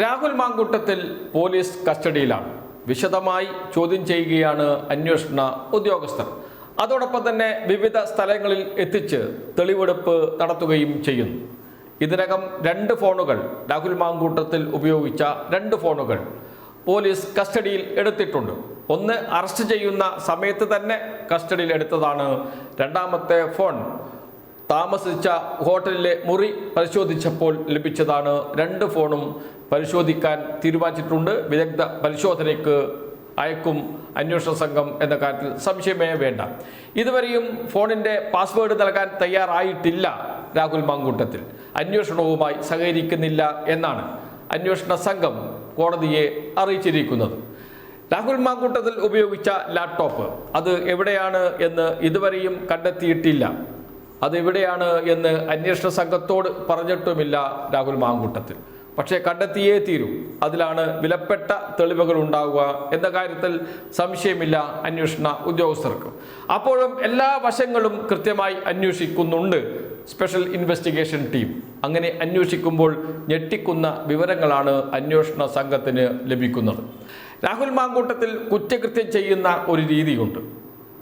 Rahul Mamkootathil police കസ്റ്റഡിയിലാണ്. വിശദമായി ചോദ്യം ചെയ്യുകയാണ് അന്വേഷണ ഉദ്യോഗസ്ഥർ അതോടൊപ്പം തന്നെ വിവിധ സ്ഥലങ്ങളിൽ എത്തിച്ച് തെളിവെടുപ്പ് നടത്തുകയും ചെയ്യുന്നു. ഇതിനകം രണ്ട് ഫോണുകൾ രാഹുൽ മാങ്കൂട്ടത്തിൽ ഉപയോഗിച്ച രണ്ട് ഫോണുകൾ പോലീസ് കസ്റ്റഡിയിൽ എടുത്തിട്ടുണ്ട്. ഒന്ന് അറസ്റ്റ് ചെയ്യുന്ന സമയത്ത് തന്നെ കസ്റ്റഡിയിൽ എടുത്തതാണ്. രണ്ടാമത്തെ ഫോൺ താമസിച്ച ഹോട്ടലിലെ മുറി പരിശോധിച്ചപ്പോൾ ലഭിച്ചതാണ്. രണ്ട് ഫോണും പരിശോധിക്കാൻ തീരുമാനിച്ചിട്ടുണ്ട്. വിദഗ്ധ പരിശോധനയ്ക്ക് അയക്കും അന്വേഷണ സംഘം എന്ന കാര്യത്തിൽ സംശയമേ വേണ്ട. ഇതുവരെയും ഫോണിന്റെ പാസ്വേഡ് നൽകാൻ തയ്യാറായിട്ടില്ല രാഹുൽ മാങ്കൂട്ടത്തിൽ. അന്വേഷണവുമായി സഹകരിക്കുന്നില്ല എന്നാണ് അന്വേഷണ സംഘം കോടതിയെ അറിയിച്ചിരിക്കുന്നത്. രാഹുൽ മാങ്കൂട്ടത്തിൽ ഉപയോഗിച്ച ലാപ്ടോപ്പ് അത് എവിടെയാണ് എന്ന് ഇതുവരെയും കണ്ടെത്തിയിട്ടില്ല. അതെവിടെയാണ് എന്ന് അന്വേഷണ സംഘത്തോട് പറഞ്ഞിട്ടുമില്ല രാഹുൽ മാങ്കൂട്ടത്തിൽ. പക്ഷേ കണ്ടെത്തിയേ തീരൂ. അതിലാണ് വിലപ്പെട്ട തെളിവുകൾ ഉണ്ടാവുക എന്ന കാര്യത്തിൽ സംശയമില്ല അന്വേഷണ ഉദ്യോഗസ്ഥർക്ക്. അപ്പോഴും എല്ലാ വശങ്ങളും കൃത്യമായി അന്വേഷിക്കുന്നുണ്ട് സ്പെഷ്യൽ ഇൻവെസ്റ്റിഗേഷൻ ടീം. അങ്ങനെ അന്വേഷിക്കുമ്പോൾ ഞെട്ടിക്കുന്ന വിവരങ്ങളാണ് അന്വേഷണ സംഘത്തിന് ലഭിക്കുന്നത്. രാഹുൽ മാങ്കൂട്ടത്തിൽ കുറ്റകൃത്യം ചെയ്യുന്ന ഒരു രീതിയുണ്ട്.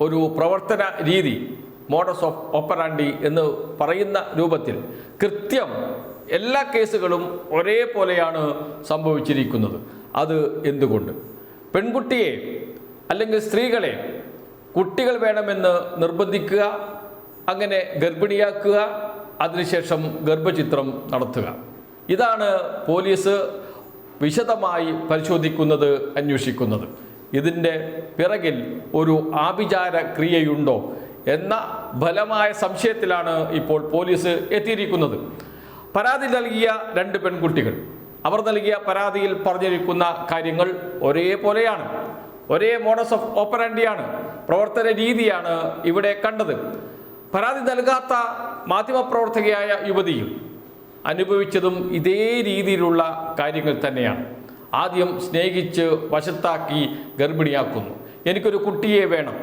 ഒരു പ്രവർത്തന രീതി മോഡസ് ഓഫ് ഓപ്പറാണ്ടി എന്ന് പറയുന്ന രൂപത്തിൽ കൃത്യം എല്ലാ കേസുകളും ഒരേപോലെയാണ് സംഭവിച്ചിരിക്കുന്നത്. അത് എന്തുകൊണ്ട്? പെൺകുട്ടിയെ അല്ലെങ്കിൽ സ്ത്രീകളെ കുട്ടികൾ വേണമെന്ന് നിർബന്ധിക്കുക അങ്ങനെ ഗർഭിണിയാക്കുക അതിനുശേഷം ഗർഭചിത്രം നടത്തുക. ഇതാണ് പോലീസ് വിശദമായി പരിശോധിക്കുന്നത് അന്വേഷിക്കുന്നത്. ഇതിന്റെ പിറകിൽ ഒരു ആഭിചാര ക്രിയയുണ്ടോ എന്ന ബലമായ സംശയത്തിലാണ് ഇപ്പോൾ പോലീസ് എത്തിയിരിക്കുന്നത്. പരാതി നൽകിയ രണ്ട് പെൺകുട്ടികൾ. അവർ നൽകിയ പരാതിയിൽ പറഞ്ഞിരിക്കുന്ന കാര്യങ്ങൾ ഒരേപോലെയാണ്. ഒരേ മോഡസ് ഓഫ് ഓപ്പറാൻഡിയാണ് പ്രവർത്തന രീതിയാണ് ഇവിടെ കണ്ടത്. പരാതി നൽകാത്ത മാധ്യമപ്രവർത്തകയായ യുവതിയും അനുഭവിച്ചതും ഇതേ രീതിയിലുള്ള കാര്യങ്ങൾ തന്നെയാണ്. ആദ്യം സ്നേഹിച്ച് വശത്താക്കി ഗർഭിണിയാക്കുന്നു. എനിക്കൊരു കുട്ടിയെ വേണം.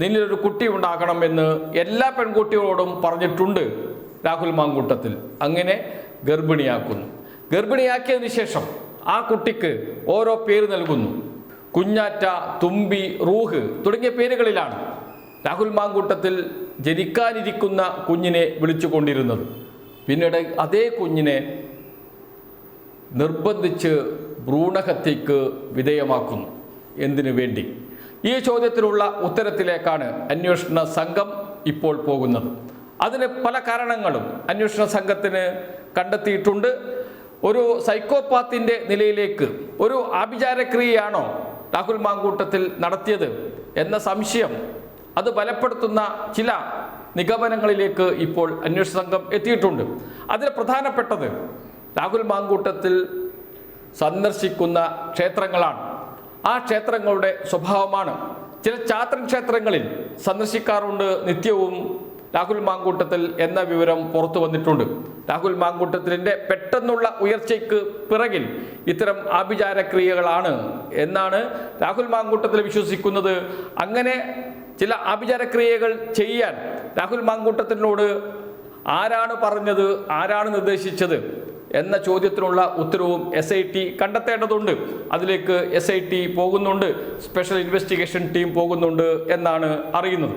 നിന്നിലൊരു കുട്ടി ഉണ്ടാകണമെന്ന് എല്ലാ പെൺകുട്ടികളോടും പറഞ്ഞിട്ടുണ്ട്. രാഹുൽ മാങ്കൂട്ടത്തിൽ അങ്ങനെ ഗർഭിണിയാക്കുന്നു. ഗർഭിണിയാക്കിയതിനു ശേഷം ആ കുട്ടിക്ക് ഓരോ പേര് നൽകുന്നു. കുഞ്ഞാറ്റ തുമ്പി റൂഹ് തുടങ്ങിയ പേരുകളിലാണ് രാഹുൽ മാങ്കൂട്ടത്തിൽ ജനിക്കാനിരിക്കുന്ന കുഞ്ഞിനെ വിളിച്ചുകൊണ്ടിരുന്നത്. പിന്നീട് അതേ കുഞ്ഞിനെ നിർബന്ധിച്ച് ഭ്രൂണഹത്യക്ക് വിധേയമാക്കുന്നു. എന്തിനു വേണ്ടി? ഈ ചോദ്യത്തിനുള്ള ഉത്തരത്തിലേക്കാണ് അന്വേഷണ സംഘം ഇപ്പോൾ പോകുന്നത്. അതിന് പല കാരണങ്ങളും അന്വേഷണ സംഘത്തിന് കണ്ടെത്തിയിട്ടുണ്ട്. ഒരു സൈക്കോപാത്തിന്റെ നിലയിലേക്ക് ഒരു ആഭിചാരക്രിയയാണോ രാഹുൽ മാങ്കൂട്ടത്തിൽ നടത്തിയത് എന്ന സംശയം അത് ബലപ്പെടുത്തുന്ന ചില നിഗമനങ്ങളിലേക്ക് ഇപ്പോൾ അന്വേഷണ സംഘം എത്തിയിട്ടുണ്ട്. അതിൽ പ്രധാനപ്പെട്ടത് രാഹുൽ മാങ്കൂട്ടത്തിൽ സന്ദർശിക്കുന്ന ക്ഷേത്രങ്ങളാണ്. ആ ക്ഷേത്രങ്ങളുടെ സ്വഭാവമാണ്. ചില ചാത്രൻ ക്ഷേത്രങ്ങളിൽ സന്ദർശിക്കാറുണ്ട് നിത്യവും രാഹുൽ മാങ്കൂട്ടത്തിൽ എന്ന വിവരം പുറത്തു വന്നിട്ടുണ്ട്. രാഹുൽ മാങ്കൂട്ടത്തിലിന്റെ പെട്ടെന്നുള്ള ഉയർച്ചയ്ക്ക് പിറകിൽ ഇത്തരം ആഭിചാരക്രിയകളാണ് എന്നാണ് രാഹുൽ മാങ്കൂട്ടത്തിൽ വിശ്വസിക്കുന്നത്. അങ്ങനെ ചില ആഭിചാരക്രിയകൾ ചെയ്യാൻ രാഹുൽ മാങ്കൂട്ടത്തിനോട് ആരാണ് പറഞ്ഞത് ആരാണ് നിർദ്ദേശിച്ചത് എന്ന ചോദ്യത്തിനുള്ള ഉത്തരവും എസ് ഐ ടി കണ്ടെത്തേണ്ടതുണ്ട്. അതിലേക്ക് എസ് ഐ ടി പോകുന്നുണ്ട്. സ്പെഷ്യൽ ഇൻവെസ്റ്റിഗേഷൻ ടീം പോകുന്നുണ്ട് എന്നാണ് അറിയുന്നത്.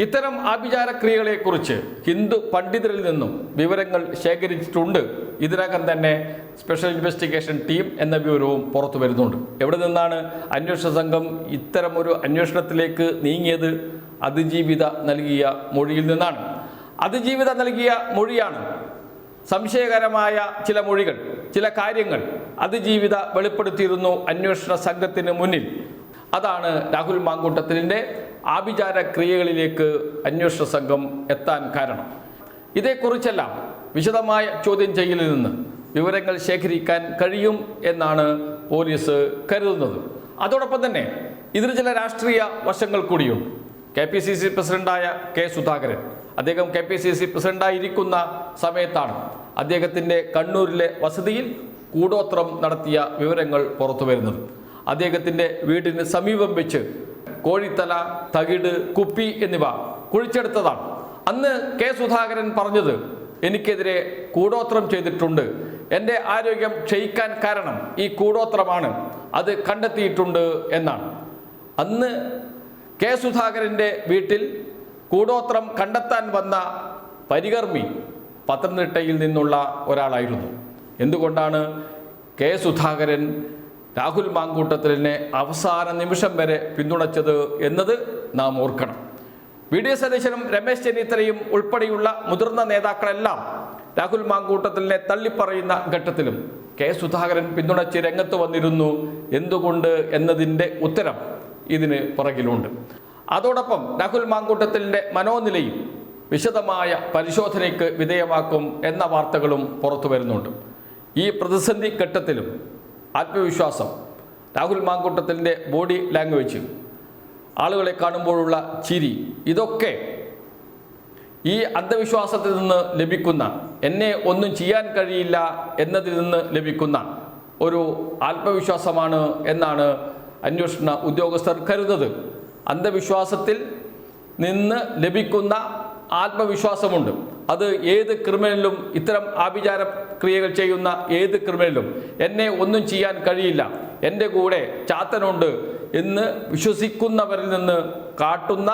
ഇത്തരം ആഭിചാരക്രിയകളെക്കുറിച്ച് ഹിന്ദു പണ്ഡിതരിൽ നിന്നും വിവരങ്ങൾ ശേഖരിച്ചിട്ടുണ്ട്. ഇതിനകം തന്നെ സ്പെഷ്യൽ ഇൻവെസ്റ്റിഗേഷൻ ടീം എന്ന വിവരവും പുറത്തു വരുന്നുണ്ട്. എവിടെ നിന്നാണ് അന്വേഷണ സംഘം ഇത്തരം ഒരു അന്വേഷണത്തിലേക്ക് നീങ്ങിയത്? അതിജീവിത നൽകിയ മൊഴിയിൽ നിന്നാണ്. അതിജീവിത നൽകിയ മൊഴിയാണ് സംശയകരമായ ചില മൊഴികൾ ചില കാര്യങ്ങൾ അതിജീവിത വെളിപ്പെടുത്തിയിരുന്നു അന്വേഷണ സംഘത്തിന് മുന്നിൽ. അതാണ് രാഹുൽ മാങ്കൂട്ടത്തിന്റെ ആഭിചാര ക്രിയകളിലേക്ക് അന്വേഷണ സംഘം എത്താൻ കാരണം. ഇതേക്കുറിച്ചെല്ലാം വിശദമായ ചോദ്യം ചെയ്യലിൽ നിന്ന് വിവരങ്ങൾ ശേഖരിക്കാൻ കഴിയും എന്നാണ് പോലീസ് കരുതുന്നത്. അതോടൊപ്പം തന്നെ ഇതിന് ചില രാഷ്ട്രീയ വശങ്ങൾ കൂടിയുണ്ട് കെ പി സി സി പ്രസിഡന്റായ കെ സുധാകരൻ അദ്ദേഹം കെ പി സി സി പ്രസിഡന്റായിരിക്കുന്ന സമയത്താണ് അദ്ദേഹത്തിന്റെ കണ്ണൂരിലെ വസതിയിൽ കൂടോത്രം നടത്തിയ വിവരങ്ങൾ പുറത്തു വരുന്നത് അദ്ദേഹത്തിന്റെ വീടിന് സമീപം വെച്ച് കോഴിത്തല തകിട് കുപ്പി എന്നിവ കുഴിച്ചെടുത്തതാണ്. അന്ന് കെ സുധാകരൻ പറഞ്ഞത് എനിക്കെതിരെ കൂടോത്രം ചെയ്തിട്ടുണ്ട്. എന്റെ ആരോഗ്യം ക്ഷയിക്കാൻ കാരണം ഈ കൂടോത്രമാണ്. അത് കണ്ടെത്തിയിട്ടുണ്ട് എന്നാണ്. അന്ന് കെ സുധാകരന്റെ വീട്ടിൽ കൂടോത്രം കണ്ടെത്താൻ വന്ന പരികർമ്മി പത്തനംതിട്ടയിൽ നിന്നുള്ള ഒരാളായിരുന്നു. എന്തുകൊണ്ടാണ് കെ സുധാകരൻ രാഹുൽ മാങ്കൂട്ടത്തിലിനെ അവസാന നിമിഷം വരെ പിന്തുണച്ചത് എന്നത് നാം ഓർക്കണം. വി. ഡി. സതീശനും രമേശ് ചെന്നിത്തലയും ഉൾപ്പെടെയുള്ള മുതിർന്ന നേതാക്കളെല്ലാം രാഹുൽ മാങ്കൂട്ടത്തിലിനെ തള്ളിപ്പറയുന്ന ഘട്ടത്തിലും കെ. സുധാകരൻ പിന്തുണച്ച് രംഗത്ത് വന്നിരുന്നു എന്തുകൊണ്ട് എന്നതിന്റെ ഉത്തരം ഇതിന് പുറകിലുണ്ട്. അതോടൊപ്പം രാഹുൽ മാങ്കൂട്ടത്തിലിന്റെ മനോനിലയും വിശദമായ പരിശോധനയ്ക്ക് വിധേയമാക്കും എന്ന വാർത്തകളും പുറത്തു വരുന്നുണ്ട്. ഈ പ്രതിസന്ധി ഘട്ടത്തിലും ആത്മവിശ്വാസം. രാഹുൽ മാങ്കൂട്ടത്തിന്റെ ബോഡി ലാംഗ്വേജ്. ആളുകളെ കാണുമ്പോഴുള്ള ചിരി. ഇതൊക്കെ ഈ അന്ധവിശ്വാസത്തിൽ നിന്ന് ലഭിക്കുന്ന എന്നെ ഒന്നും ചെയ്യാൻ കഴിയില്ല എന്നതിൽ നിന്ന് ലഭിക്കുന്ന ഒരു ആത്മവിശ്വാസമാണ് എന്നാണ് അന്വേഷണ ഉദ്യോഗസ്ഥർ കരുതുന്നത്. അന്ധവിശ്വാസത്തിൽ നിന്ന് ലഭിക്കുന്ന ആത്മവിശ്വാസമുണ്ട്. അത് ഏത് ക്രിമിനലും ഇത്തരം ആഭിചാര ക്രിയകൾ ചെയ്യുന്ന ഏത് ക്രിമിനലും എന്നെ ഒന്നും ചെയ്യാൻ കഴിയില്ല. എന്റെ കൂടെ ചാത്തനുണ്ട് എന്ന് വിശ്വസിക്കുന്നവരിൽ നിന്ന് കാട്ടുന്ന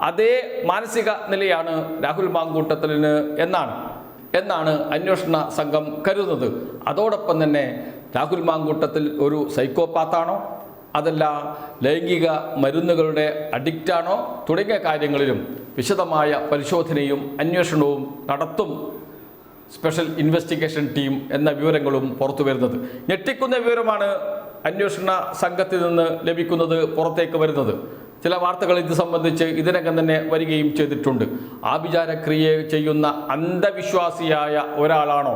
അതേ മാനസിക നിലയാണ് രാഹുൽ മാങ്കൂട്ടത്തലിന് എന്നാണ്. എന്നാണ് അന്വേഷണ സംഘം കരുതുന്നത്. അതോടൊപ്പം തന്നെ രാഹുൽ മാങ്കൂട്ടത്തിൽ ഒരു സൈക്കോപാത്താണോ? അതല്ല ലൈംഗിക മരുന്നുകളുടെ അഡിക്റ്റാണോ തുടങ്ങിയ കാര്യങ്ങളിലും വിശദമായ പരിശോധനയും അന്വേഷണവും നടത്തും സ്പെഷ്യൽ ഇൻവെസ്റ്റിഗേഷൻ ടീം എന്ന വിവരങ്ങളും പുറത്തു വരുന്നത്. ഞെട്ടിക്കുന്ന വിവരമാണ് അന്വേഷണ സംഘത്തിൽ നിന്ന് ലഭിക്കുന്നത് പുറത്തേക്ക് വരുന്നത്. ചില വാർത്തകൾ ഇത് സംബന്ധിച്ച് ഇതിനകം തന്നെ വരികയും ചെയ്തിട്ടുണ്ട്. ആഭിചാരക്രിയ ചെയ്യുന്ന അന്ധവിശ്വാസിയായ ഒരാളാണോ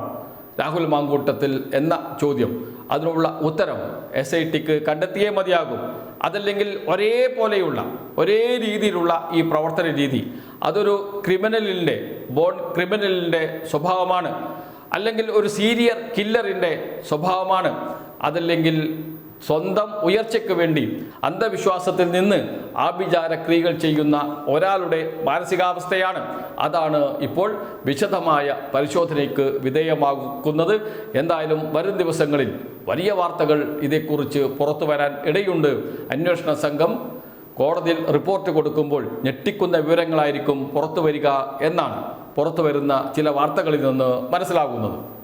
രാഹുൽ മാങ്കൂട്ടത്തിൽ എന്ന ചോദ്യം. അതിനുള്ള ഉത്തരം എസ് ഐ ടിക്ക് കണ്ടെത്തിയേ മതിയാകും. അതല്ലെങ്കിൽ ഒരേപോലെയുള്ള ഒരേ രീതിയിലുള്ള ഈ പ്രവർത്തന രീതി അതൊരു ക്രിമിനലിന്റെ ബോൺ ക്രിമിനലിന്റെ സ്വഭാവമാണ്. അല്ലെങ്കിൽ ഒരു സീരിയർ കില്ലറിന്റെ സ്വഭാവമാണ്. അതല്ലെങ്കിൽ സ്വന്തം ഉയർച്ചയ്ക്ക് വേണ്ടി അന്ധവിശ്വാസത്തിൽ നിന്ന് ആഭിചാര ക്രിയകൾ ചെയ്യുന്ന ഒരാളുടെ മാനസികാവസ്ഥയാണ്. അതാണ് ഇപ്പോൾ വിശദമായ പരിശോധനയ്ക്ക് വിധേയമാക്കുന്നത് എന്തായാലും വരും ദിവസങ്ങളിൽ വലിയ വാർത്തകൾ ഇതേക്കുറിച്ച് പുറത്തു വരാൻ ഇടയുണ്ട്. അന്വേഷണ സംഘം കോടതിയിൽ റിപ്പോർട്ട് കൊടുക്കുമ്പോൾ ഞെട്ടിക്കുന്ന വിവരങ്ങളായിരിക്കും പുറത്തു വരിക എന്നാണ്. പുറത്തു വരുന്ന ചില വാർത്തകളിൽ നിന്ന് മനസ്സിലാകുന്നത്.